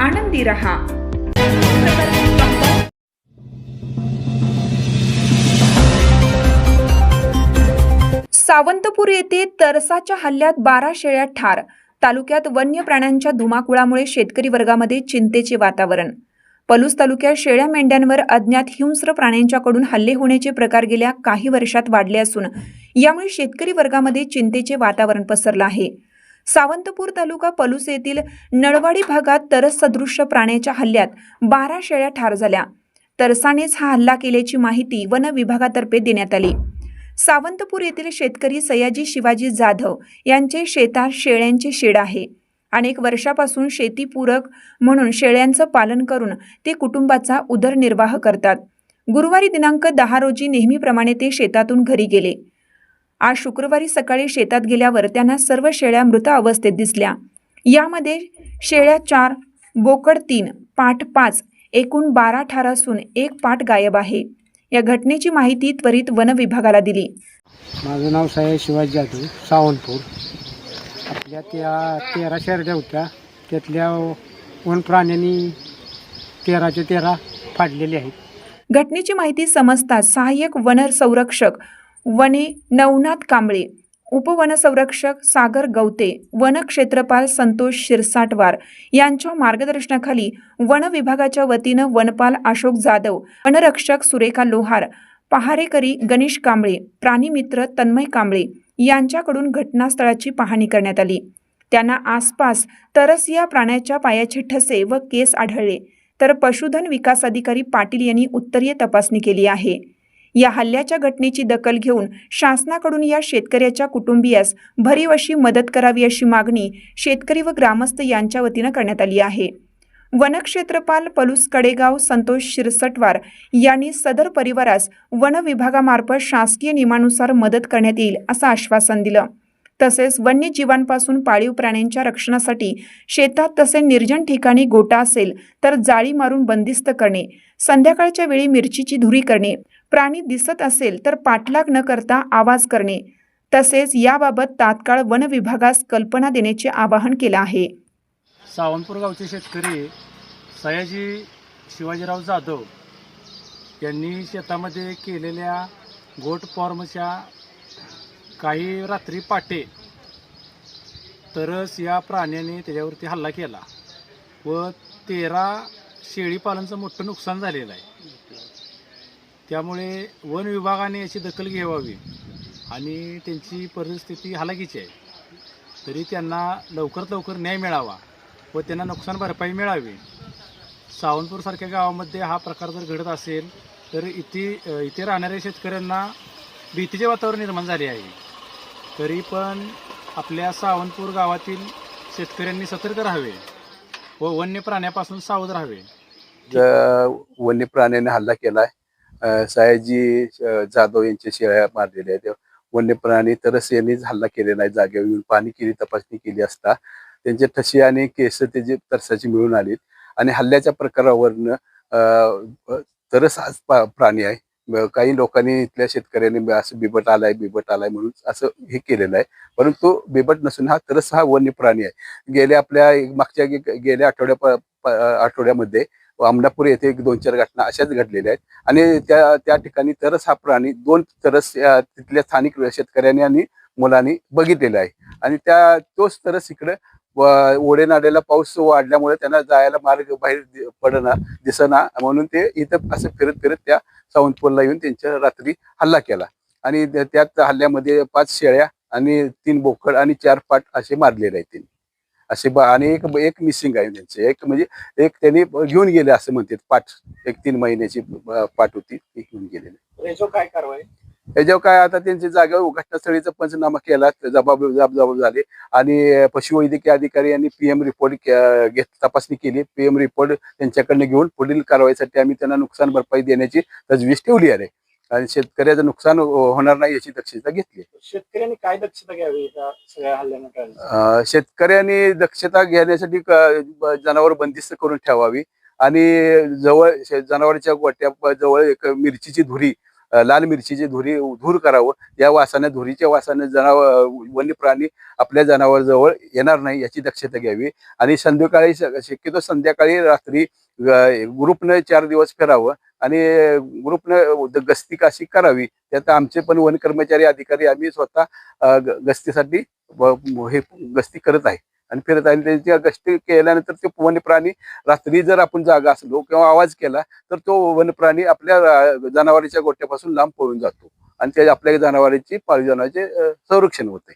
आनंदी रहा सावंतपूर येथे तरसाच्या हल्ल्यात बारा शेळ्या ठार. तालुक्यात वन्य प्राण्यांच्या धुमाकुळामुळे शेतकरी वर्गामध्ये चिंतेचे वातावरण. पलूस तालुक्यात शेळ्या मेंढ्यांवर अज्ञात हिंस्र प्राण्यांच्याकडून हल्ले होण्याचे प्रकार गेल्या काही वर्षात वाढले असून यामुळे शेतकरी वर्गामध्ये चिंतेचे वातावरण पसरलं आहे. सावंतपूर तालुका पलूस येथील नळवाडी भागात तरस सदृश्य प्राण्याच्या हल्ल्यात बारा शेळ्या ठार झाल्या. तरसानेच हा हल्ला केल्याची माहिती वन विभागातर्फे देण्यात आली. सावंतपूर येथील शेतकरी सयाजी शिवाजी जाधव यांचे शेतात शेळ्यांचे शेड आहे. अनेक वर्षापासून शेतीपूरक म्हणून शेळ्यांचं पालन करून ते कुटुंबाचा उदरनिर्वाह करतात. गुरुवारी दिनांक दहा रोजी नेहमीप्रमाणे ते शेतातून घरी गेले. आज शुक्रवारी सकाळी शेतात गेल्यावर त्यांना सर्व शेळ्या मृत अवस्थेत दिसल्या. यामध्ये शेळ्या चार बोकड तीन पाठ पाच एकूण बारा ठार असून एक पाठ गायब आहे. या घटनेची माहिती त्वरित वन विभागाला दिली. माझं नाव साहेब शिवाजी जाधव सावंतपूर. आपल्या त्या तेरा शेरड्या होत्या. त्यातल्या वन प्राण्यांनी तेराच्या तेरा फाडलेले आहेत. घटनेची माहिती समजताच सहाय्यक वन संरक्षक वने नवनाथ कांबळे उपवनसंरक्षक सागर गवते वनक्षेत्रपाल संतोष शिरसाटवार यांच्या मार्गदर्शनाखाली वन विभागाच्या वतीनं वनपाल अशोक जाधव वनरक्षक सुरेखा लोहार पहारेकरी गणेश कांबळे प्राणीमित्र तन्मय कांबळे यांच्याकडून घटनास्थळाची पाहणी करण्यात आली. त्यांना आसपास तरस या प्राण्याच्या पायाचे ठसे व केस आढळले. तर पशुधन विकास अधिकारी पाटील यांनी उत्तरीय तपासणी केली आहे. या हल्ल्याच्या घटनेची दखल घेऊन शासनाकडून या शेतकऱ्याच्या कुटुंबियास भरीव अशी मदत करावी अशी मागणी शेतकरी व ग्रामस्थ यांच्या वतीनं करण्यात आली आहे. वनक्षेत्रपाल पलूस कडेगाव संतोष शिरसटवार यांनी सदर परिवारास वन विभागामार्फत शासकीय नियमानुसार मदत करण्यात येईल असं आश्वासन दिलं. तसेच वन्यजीवांपासून पाळीव प्राण्यांच्या रक्षणासाठी शेतात तसे निर्जन ठिकाणी गोटा असेल तर जाळी मारून बंदिस्त करणे संध्याकाळच्या वेळी मिरचीची धुरी करणे प्राणी दिसत असेल तर पाठलाग न करता आवाज करणे. तसेच याबाबत तात्काळ वन विभागास कल्पना देण्याचे आवाहन केलं आहे. सावंतपूर गावचे शेतकरी सयाजी शिवाजीराव जाधव यांनी शेतामध्ये केलेल्या गोट फॉर्मच्या काही रात्री पाटे तरच या प्राण्याने त्याच्यावरती हल्ला केला व तेरा शेळीपालनचं मोठं नुकसान झालेलं आहे. त्यामुळे वन विभागाने याची दखल घ्यावी आणि त्यांची परिस्थिती हलाखीची आहे. तरी त्यांना लवकरात लवकर न्याय मिळावा व त्यांना नुकसान भरपाई मिळावी. सावंतपूरसारख्या गावामध्ये हा प्रकार जर घडत असेल तर इथे इथे राहणाऱ्या शेतकऱ्यांना भीतीचे वातावरण निर्माण झाले आहे. तरी पण आपल्या सावंतपूर गावातील शेतकऱ्यांनी सतर्क राहावे व वन्य प्राण्यापासून सावध राहावे. ज- वन्य प्राण्याने हल्ला केला आहे सयाजी जाधव यांच्या शेळ्या मारलेल्या आहेत. वन्य प्राणी तरस यांनीच हल्ला केलेला आहे. जागेवर येऊन पाणी केली तपासणी केली असता. त्यांचे ठसे आणि केस त्याचे तरसाची मिळून आलीत. आणि हल्ल्याच्या प्रकारावरनं तरस हाच प्राणी आहे. काही लोकांनी इथल्या शेतकऱ्यांनी असं बिबट आलाय बिबट आलाय म्हणून असं हे केलेलं आहे. परंतु बिबट नसून हा तरस हा वन्य प्राणी आहे. गेल्या आपल्या मागच्या गेल्या आठवड्या प- आठवड्यामध्ये अमलापूर येथे एक दोन चार घटना अशाच घडलेल्या आहेत. आणि त्या त्या ठिकाणी तरस हा प्राणी दोन तरस तिथल्या स्थानिक शेतकऱ्यांनी आणि मुलांनी बघितलेला आहे. आणि त्या तोच तरस इकडे ओढेनाड्याला पाऊस वाढल्यामुळे त्यांना जायला मार्ग बाहेर पडना दिसना म्हणून ते इथं असं फिरत फिरत त्या सावंतपूरला येऊन त्यांच्या रात्री हल्ला केला. आणि त्यात हल्ल्यामध्ये पाच शेळ्या आणि तीन बोकड आणि चार पाट असे मारलेले आहेत त्यांनी. असे बा- आणि एक एक मिसिंग आहे त्यांचे. एक म्हणजे एक त्यांनी घेऊन गेले असं म्हणतात. पाठ एक तीन महिन्याची पाठ होती ती घेऊन गेलेली. याच्यावर काय कारवाई? याच्यावर काय आता त्यांच्या जागेवर घटनास्थळीचा पंचनामा केला. जबाब जबाब झाले. आणि पशुवैद्यकीय अधिकारी यांनी पीएम रिपोर्ट घेत तपासणी केली. पीएम रिपोर्ट त्यांच्याकडनं घेऊन पुढील कारवाईसाठी आम्ही त्यांना नुकसान भरपाई देण्याची तजवीज ठेवली आहे. आणि शेतकऱ्याचं नुकसान होणार नाही याची दक्षता घेतली. शेतकऱ्यांनी काय दक्षता घ्यावी या सगळ्या हल्ल्यानं अं, शेतकऱ्यांनी दक्षता घेण्यासाठी जनावर बंदिस्त करून ठेवावी. आणि जवळ जनावरांच्या गोट्या जवळ एक मिरचीची धुरी लाल मिरचीची धुरी धूर करावं या वासाने धुरीच्या वासाने जनावर वन्य प्राणी आपल्या जनावर जवळ येणार नाही याची दक्षता घ्यावी. आणि संध्याकाळी श- शक्यतो संध्याकाळी रात्री ग्रुपनं चार दिवस फिरावं आणि ग्रुपनं गस्ती काशी करावी. त्यात आमचे पण वन कर्मचारी अधिकारी आम्ही स्वतः गस्तीसाठी हे गस्ती करत आहे. आणि फिरत आहे आणि त्यांची गस्ती केल्यानंतर ते वन्यप्राणी रात्री जर आपण जागा असलो किंवा आवाज केला तर तो वन्य प्राणी आपल्या अं, जनावरांच्या गोट्यापासून लांब पळून जातो. आणि त्या आपल्या जनावरांची पाळीव जनावरांचे संरक्षण होते.